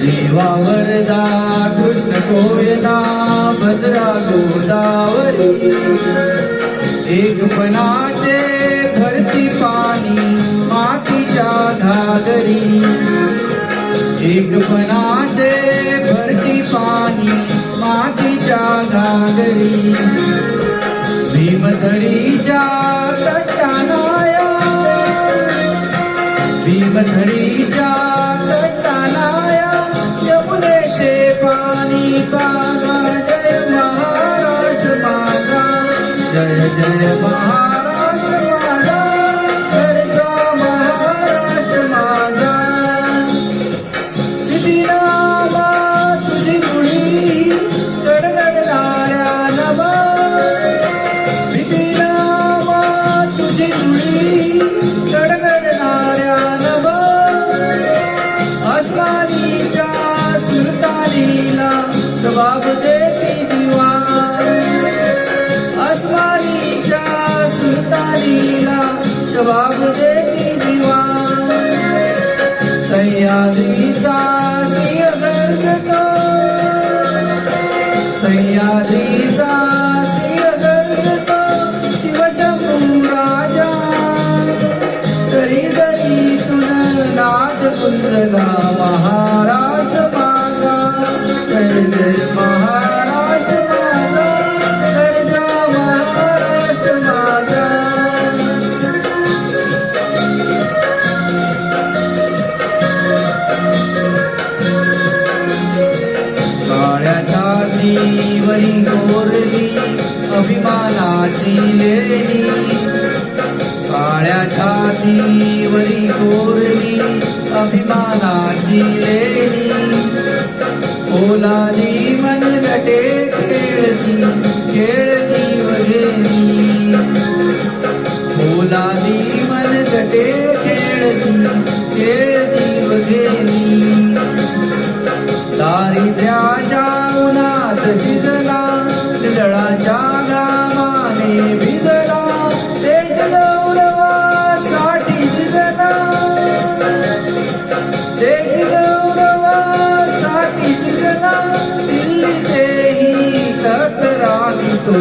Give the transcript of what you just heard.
देवावरदा कृष्ण कोयना भद्रा गोदावरी एकपणाचे धरती पाणी मातीच्या घागरी. एकपणाचे भरती पाणी मातीच्या घागरी. भीमथडीच्या तट जय जय सुलतानीला जबाब देती जीवा सह्याद्रीचा सिंह गरजतो सह्याद्रीचा छातीवरी कोरली अभिमानाची लेणी काळ्या छातीवरी कोरली अभिमानाची लेणी ओलाली मनगटे खेळती खेळती वगेली ओलाली मनगटे खेळती खेळती भिजला देश गौरवासाठी भिजला. देश गौरवासाठी भिजला दिल्लीचे ही तत राखतो